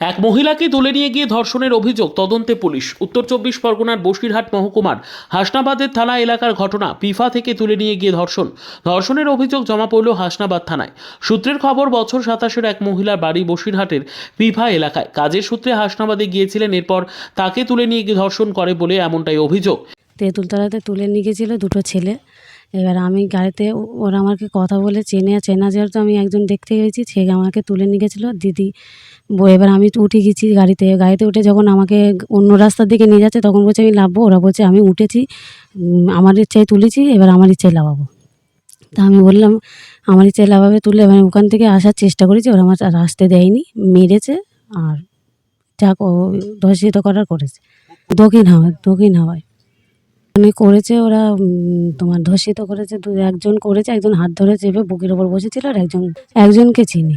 এক মহিলাকে তুলে নিয়ে গিয়ে ধর্ষণের অভিযোগ তদন্তে পুলিশ। উত্তর চব্বিশ পরগনার বসিরহাট মহকুমার হাসনাবাদের থানা এলাকার ঘটনা পিফা থেকে তুলে নিয়ে গিয়ে ধর্ষণ। ধর্ষণের অভিযোগ জমা পড়ল হাসনাবাদ থানায়। সূত্রের খবর, বছর সাতাশের এক মহিলার বাড়ি বসিরহাটের পিফা এলাকায়। কাজের সূত্রে হাসনাবাদে গিয়েছিলেন, এরপর তাকে তুলে নিয়ে গিয়ে ধর্ষণ করে বলে এমনটাই অভিযোগ। তেঁতুলতলাতে তুলে নিয়ে গেছিল দুটো ছেলে। এবার আমি গাড়িতে ওরা আমাকে কথা বলে চেনে, চেনা যেহেতু আমি একজন দেখতে গেছি, সে আমাকে তুলে নিয়ে গেছিল, দিদি। এবার আমি উঠে গেছি গাড়িতে। গাড়িতে উঠে যখন আমাকে অন্য রাস্তার দিকে নিয়ে যাচ্ছে, তখন বলছে আমি লাভবো ওরা বলছে আমি উঠেছি আমার ইচ্ছায় তুলেছি, এবার আমার ইচ্ছায় লাভাবো তা আমি বললাম, আমার ইচ্ছায় লাভাবে তুলে, এবার ওখান থেকে আসার চেষ্টা করেছি, ওরা আমার আর আসতে দেয়নি, মেরেছে, আর যা ধর্ষিত করার করেছে। দক্ষিণ হাওয়ায় দক্ষিণ হাওয়ায়। মানে করেছে ওরা তোমার ধর্ষিত করেছে দু একজন করেছে একজন হাত ধরে চেপে বুকের ওপর বসেছিল আর একজন একজনকে চিনি।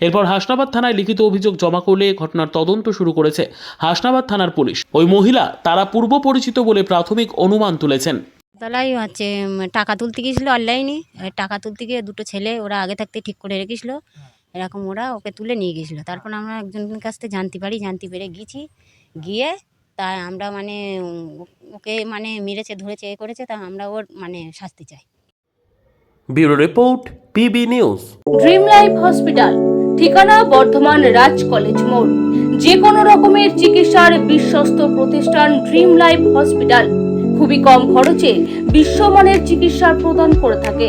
এরপর হাসনাবাদ থানায় লিখিত অভিযোগ জমা করলে ঘটনার তদন্ত শুরু করেছে হাসনাবাদ থানার পুলিশ। ওই মহিলা তারা পূর্ব পরিচিত বলে প্রাথমিক অনুমান তুলেছেন। তলায় হচ্ছে টাকা তুলতে গিয়েছিল অনলাইনে টাকা তুলতে গিয়ে দুটো ছেলে ওরা আগে থাকতে ঠিক করে রেখেছিলো এরকম ওরা ওকে তুলে নিয়ে গেছিল তারপর আমরা একজনের কাছ থেকে জানতে পারি জানতে পেরে গিয়েছি গিয়ে তাই আমরা মানে ওকে মানে মেরেছে ধরেছে এ করেছে তা আমরা ওর মানে শাস্তি চাই। Bureau report PB news. Dream life hospital ঠিকানা বর্ধমান রাজ কলেজ মোড়। যে কোনো রকমের চিকিৎসার বিশ্বস্ত প্রতিষ্ঠান ড্রিম লাইফ হসপিটাল। খুবই কম খরচে বিশ্বমানের চিকিৎসা প্রদান করে থাকে।